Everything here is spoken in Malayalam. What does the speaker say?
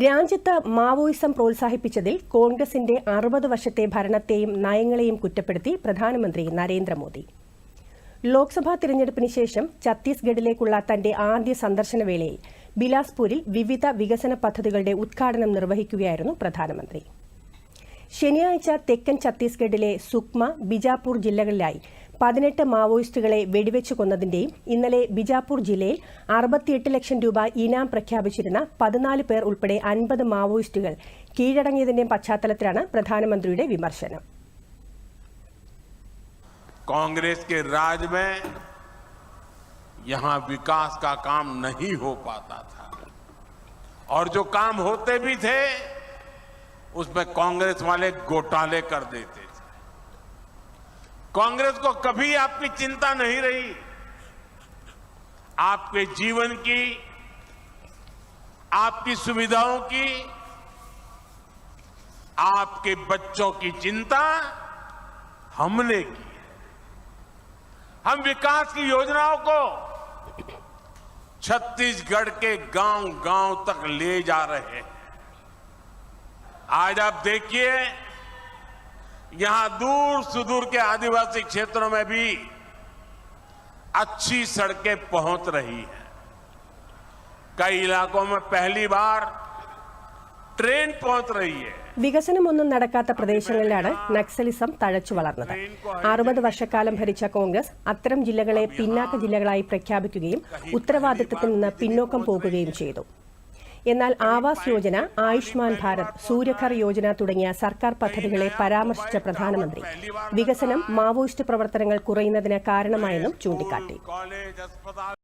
രാജ്യത്ത് മാവോയിസം പ്രോത്സാഹിപ്പിച്ചതിൽ കോൺഗ്രസിന്റെ അറുപത് വർഷത്തെ ഭരണത്തെയും നയങ്ങളെയും കുറ്റപ്പെടുത്തി പ്രധാനമന്ത്രി നരേന്ദ്രമോദി. ലോക്സഭാ തിരഞ്ഞെടുപ്പിന് ശേഷം ഛത്തീസ്ഗഡിലേക്കുള്ള തന്റെ ആദ്യ സന്ദർശന വേളയിൽ ബിലാസ്പൂരിൽ വിവിധ വികസന പദ്ധതികളുടെ ഉദ്ഘാടനം നിർവഹിക്കുകയായിരുന്നു പ്രധാനമന്ത്രി. ശനിയാഴ്ച തെക്കൻ ഛത്തീസ്ഗഡിലെ സുക്മ ബിജാപൂർ ജില്ലകളിലായി പതിനെട്ട് മാവോയിസ്റ്റുകളെ വെടിവെച്ചു കൊന്നതിന്റെയും ഇന്നലെ ബിജാപൂർ ജില്ലയിൽ അറുപത്തിയെട്ട് ലക്ഷം രൂപ ഇനാം പ്രഖ്യാപിച്ചിരുന്ന പതിനാല് പേർ ഉൾപ്പെടെ അൻപത് മാവോയിസ്റ്റുകൾ കീഴടങ്ങിയതിന്റെയും പശ്ചാത്തലത്തിലാണ് പ്രധാനമന്ത്രിയുടെ വിമർശനം कांग्रेस के राज में यहां विकास का काम नहीं हो पाता था और जो काम होते भी थे उसमें कांग्रेस वाले घोटाले कर देते थे कांग्रेस को कभी आपकी चिंता नहीं रही। आपके जीवन की, आपकी सुविधाओं की, आपके बच्चों की चिंता हमने की हम विकास की योजनाओं को छत्तीसगढ़ के गाँव गाँव तक ले जा रहे हैं। आज आप देखिए यहां दूर सुदूर के आदिवासी क्षेत्रों में भी अच्छी सड़कें पहुंच रही हैं कई इलाकों में पहली बार ट्रेन पहुंच रही है വികസനമൊന്നും നടക്കാത്ത പ്രദേശങ്ങളിലാണ് നക്സലിസം തഴച്ചു വളർന്നത് അറുപത് വർഷക്കാലം ഭരിച്ച കോൺഗ്രസ് അത്തരം ജില്ലകളെ പിന്നാക്ക ജില്ലകളായി പ്രഖ്യാപിക്കുകയും ഉത്തരവാദിത്തത്തിൽ നിന്ന് പിന്നോക്കം പോകുകയും ചെയ്തു എന്നാൽ ആവാസ് യോജന ആയുഷ്മാൻ ഭാരത് സൂര്യഘർ യോജന തുടങ്ങിയ സർക്കാർ പദ്ധതികളെ പരാമർശിച്ച പ്രധാനമന്ത്രി. വികസനം മാവോയിസ്റ്റ് പ്രവർത്തനങ്ങൾ കുറയുന്നതിന് കാരണമായെന്നും ചൂണ്ടിക്കാട്ടി.